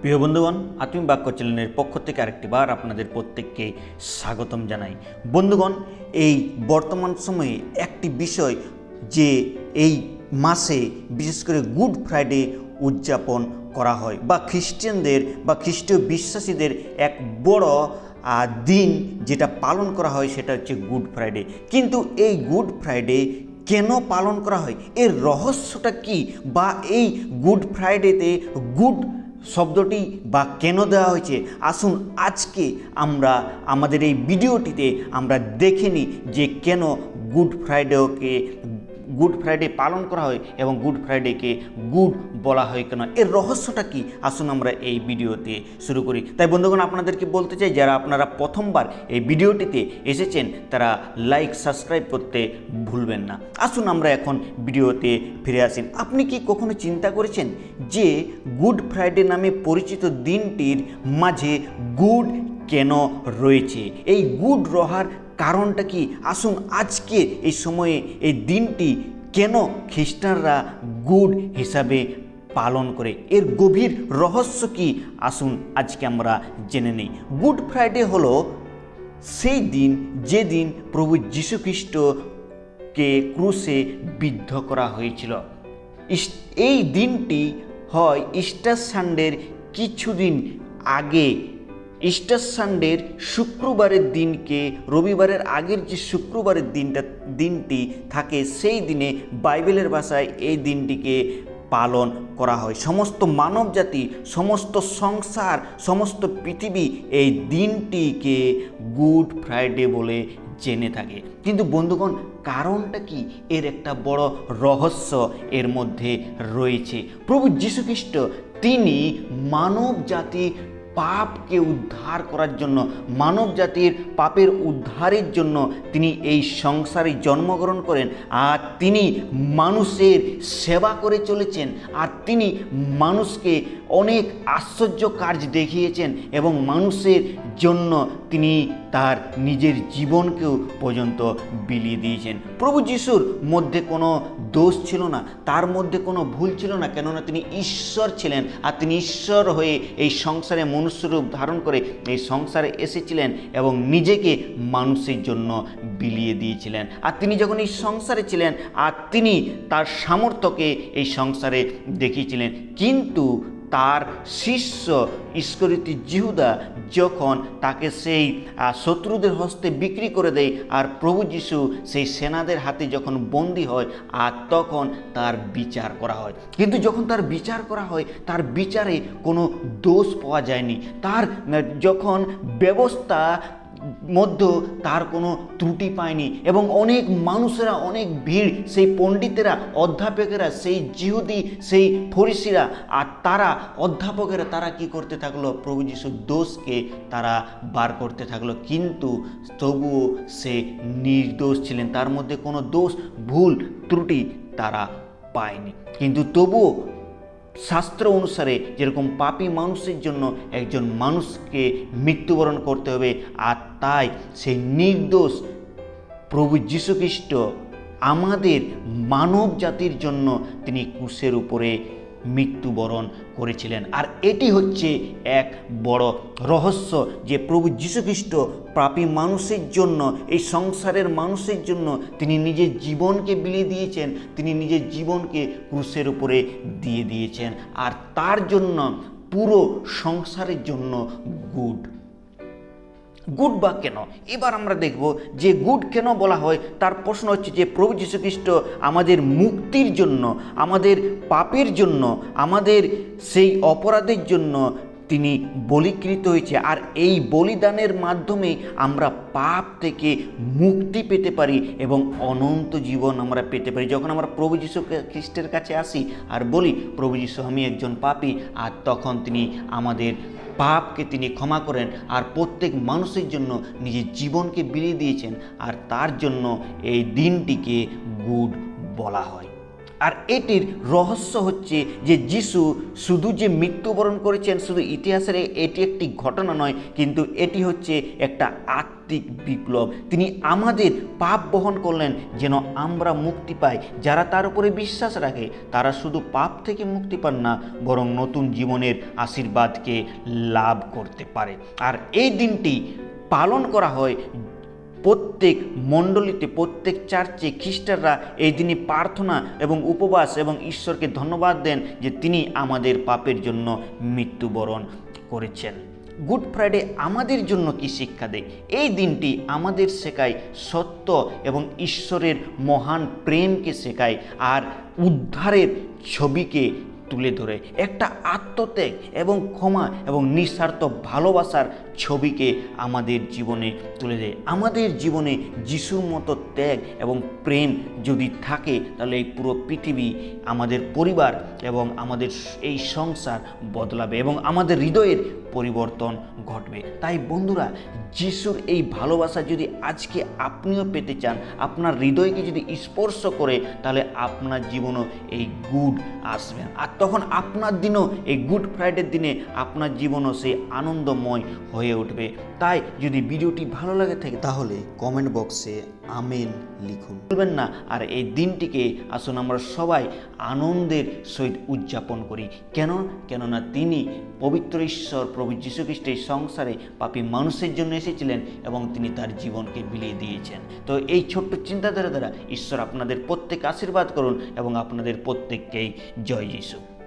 প্রিয় বন্ধুগণ, আত্মিক বাক্য চ্যানেলের পক্ষ থেকে আরেকটি বার আপনাদের প্রত্যেককে স্বাগতম জানাই। বন্ধুগণ, এই বর্তমান সময়ে একটি বিষয় যে এই মাসে বিশেষ করে গুড ফ্রাইডে উদযাপন করা হয় বা খ্রিস্টানদের বা খ্রিস্টীয় বিশ্বাসীদের এক বড় দিন যেটা পালন করা হয় সেটা হচ্ছে গুড ফ্রাইডে। কিন্তু এই গুড ফ্রাইডে কেন পালন করা হয়? এর রহস্যটা কি? বা এই গুড ফ্রাইডেতে গুড শব্দটি বা কেন দেওয়া হয়েছে? আসুন আজকে আমরা আমাদের এই ভিডিওটিতে আমরা দেখে নিই যে কেন গুড ফ্রাইডেকে গুড ফ্রাইডে পালন করা হয় এবং গুড ফ্রাইডেকে গুড বলা হয় কেন? এর রহস্যটা কি? আসুন আমরা এই ভিডিওতে শুরু করি। তাই বন্ধুগণ, আপনাদেরকে বলতে চাই, যারা আপনারা প্রথমবার এই ভিডিওটিতে এসেছেন, তারা লাইক সাবস্ক্রাইব করতে ভুলবেন না। আসুন আমরা এখন ভিডিওতে ফিরে আসি। আপনি কি কখনো চিন্তা করেছেন যে গুড ফ্রাইডে নামে পরিচিত দিনটির মাঝে গুড কেন রয়েছে? এই গুড রহার কারণটা কি? আসুন আজকে এই সময়ে, এই দিনটি কেন খ্রিস্টানরা গুড হিসাবে পালন করে? এর গভীর রহস্য কি? আসুন আজকে আমরা জেনে নিই। গুড ফ্রাইডে হলো সেই দিন, যেদিন প্রভু যীশুখ্রিস্টকে ক্রুশে বিদ্ধ করা হয়েছিল। এই দিনটি হয় ইস্টার সানডের কিছুদিন আগে ইস্টার সানডের শুক্রবারের দিনকে রবিবারের আগের যে শুক্রবারের দিনটা, দিনটি থাকে, সেই দিনে বাইবেলের ভাষায় এই দিনটিকে পালন করা হয়। সমস্ত মানব জাতি সমস্ত সংসার, সমস্ত পৃথিবী এই দিনটিকে গুড ফ্রাইডে বলে জেনে থাকে। কিন্তু বন্ধুগণ, কারণটা কি? এর একটা বড় রহস্য এর মধ্যে রয়েছে। প্রভু যীশুখ্রিস্ট, তিনি মানব জাতি পাপকে উদ্ধার করার জন্য মানব জাতির পাপের উদ্ধারের জন্য তিনি এই সংসারে জন্মগ্রহণ করেন। আর তিনি মানুষের সেবা করে চলেছেন। আর তিনি মানুষকে অনেক আশ্চর্য কাজ দেখিয়েছেন এবং মানুষের জন্য তিনি তার নিজের জীবনকেও পর্যন্ত বিলিয়ে দিয়েছেন। প্রভু যিশুর মধ্যে কোনো দোষ ছিল না, তার মধ্যে কোনো ভুল ছিল না, কেননা তিনি ঈশ্বর ছিলেন। আর তিনি ঈশ্বর হয়ে এই সংসারে মনুষ্যরূপ ধারণ করে এই সংসারে এসেছিলেন এবং নিজেকে মানুষের জন্য বিলিয়ে দিয়েছিলেন। আর তিনি যখন এই সংসারে ছিলেন, আর তিনি তার সামর্থ্যকে এই সংসারে দেখিয়েছিলেন। কিন্তু তার শিষ্য ইস্করিতি জিহুদা যখন তাকে সেই শত্রুদের হস্তে বিক্রি করে দেয় আর প্রভু যিশু সেই সেনাদের হাতে যখন বন্দী হয়, আর তখন তার বিচার করা হয়। কিন্তু যখন তার বিচার করা হয়, তার বিচারে কোনো দোষ পাওয়া যায়নি। তার, যখন ব্যবস্থা মধ্যে তার কোনো ত্রুটি পায়নি এবং অনেক মানুষেরা, অনেক ভিড়, সেই পণ্ডিতেরা, অধ্যাপকেরা, সেই জিহুদি, সেই ফরিসিরা আর তারা, অধ্যাপকেরা তারা কি করতে থাকল? প্রভু যিশুর দোষকে তারা বার করতে থাকল। কিন্তু তবুও সে নির্দোষ ছিলেন। তার মধ্যে কোনো দোষ, ভুল, ত্রুটি তারা পায়নি। কিন্তু তবুও শাস্ত্র অনুসারে যেরকম পাপি মানুষের জন্য একজন মানুষকে মৃত্যুবরণ করতে হবে, আর তাই সেই নির্দোষ প্রভু যীশুখ্রিস্ট আমাদের মানব জাতির জন্য তিনি কুশের উপরে মৃত্যুবরণ করেছিলেন। আর এটি হচ্ছে এক বড় রহস্য যে প্রভু যীশুখ্রিস্ট পাপী মানুষের জন্য, এই সংসারের মানুষের জন্য তিনি নিজের জীবনকে বিলিয়ে দিয়েছেন, তিনি নিজের জীবনকে ক্রুশের উপরে দিয়ে দিয়েছেন। আর তার জন্য পুরো সংসারের জন্য গুড গুড বা কেন? এবার আমরা দেখব যে গুড কেন বলা হয়? তার প্রশ্ন হচ্ছে যে প্রভু যীশুখ্রিস্ট আমাদের মুক্তির জন্য, আমাদের পাপের জন্য, আমাদের সেই অপরাধের জন্য তিনি বলিকৃত হয়েছে। আর এই বলিদানের মাধ্যমে আমরা পাপ থেকে মুক্তি পেতে পারি এবং অনন্ত জীবন আমরা পেতে পারি। যখন আমরা প্রভু যীশু খ্রিস্টের কাছে আসি আর বলি, প্রভু যীশু, আমি একজন পাপী। আর তখন তিনি আমাদের পাপকে তিনি ক্ষমা করেন। আর প্রত্যেক মানুষের জন্য নিজের জীবনকে বিলিয়ে দিয়েছেন। আর তার জন্য এই দিনটিকে গুড বলা হয়। আর এটির রহস্য হচ্ছে যে যিশু শুধু যে মৃত্যুবরণ করেছেন, শুধু ইতিহাসের এটি একটি ঘটনা নয়, কিন্তু এটি হচ্ছে একটা আত্মিক বিপ্লব। তিনি আমাদের পাপ বহন করলেন যেন আমরা মুক্তি পাই। যারা তার উপরে বিশ্বাস রাখে, তারা শুধু পাপ থেকে মুক্তি পান না, বরং নতুন জীবনের আশীর্বাদকে লাভ করতে পারে। আর এই দিনটি পালন করা হয় প্রত্যেক মণ্ডলীতে, প্রত্যেক চার্চে খ্রিস্টাররা এই দিনে প্রার্থনা এবং উপবাস এবং ঈশ্বরকে ধন্যবাদ দেন যে তিনি আমাদের পাপের জন্য মৃত্যুবরণ করেছেন। গুড ফ্রাইডে আমাদের জন্য কি শিক্ষা দেয়? এই দিনটি আমাদের শেখায় সত্য এবং ঈশ্বরের মহান প্রেমকে শেখায় আর উদ্ধারের ছবিকে তুলে ধরে একটা আত্মত্যাগ এবং ক্ষমা এবং নিঃস্বার্থ ভালোবাসার ছবিকে আমাদের জীবনে তুলে দেয়। আমাদের জীবনে যিশুর মতো ত্যাগ এবং প্রেম যদি থাকে, তাহলে এই পুরো পৃথিবী আমাদের পরিবার এবং আমাদের এই সংসার বদলাবে এবং আমাদের হৃদয়ের পরিবর্তন ঘটবে। তাই বন্ধুরা, যিশুর এই ভালোবাসা যদি আজকে আপনিও পেতে চান, আপনার হৃদয়কে যদি স্পর্শ করে, তাহলে আপনার জীবনও এই গুড আসবে। আর তখন আপনার দিনও এই গুড ফ্রাইডের দিনে আপনার জীবনও সেই আনন্দময় হয়ে উঠবে। তাই যদি ভিডিওটি ভালো লাগে থাকে, তাহলে কমেন্ট বক্সে আমেন লিখুন। ভুলবেন না। আর এই দিনটিকে আসুন আমরা সবাই আনন্দের সহিত উদযাপন করি। কেন? কেননা তিনি পবিত্র ঈশ্বর প্রভু যীশু খ্রিস্ট এই সংসারে পাপী মানুষের জন্য এসেছিলেন এবং তিনি তার জীবনকে বিলিয়ে দিয়েছেন। তো এই ছোট্ট চিন্তাধারা দ্বারা ঈশ্বর আপনাদের প্রত্যেক আশীর্বাদ করুন এবং আপনাদের প্রত্যেককেই জয় যিশু।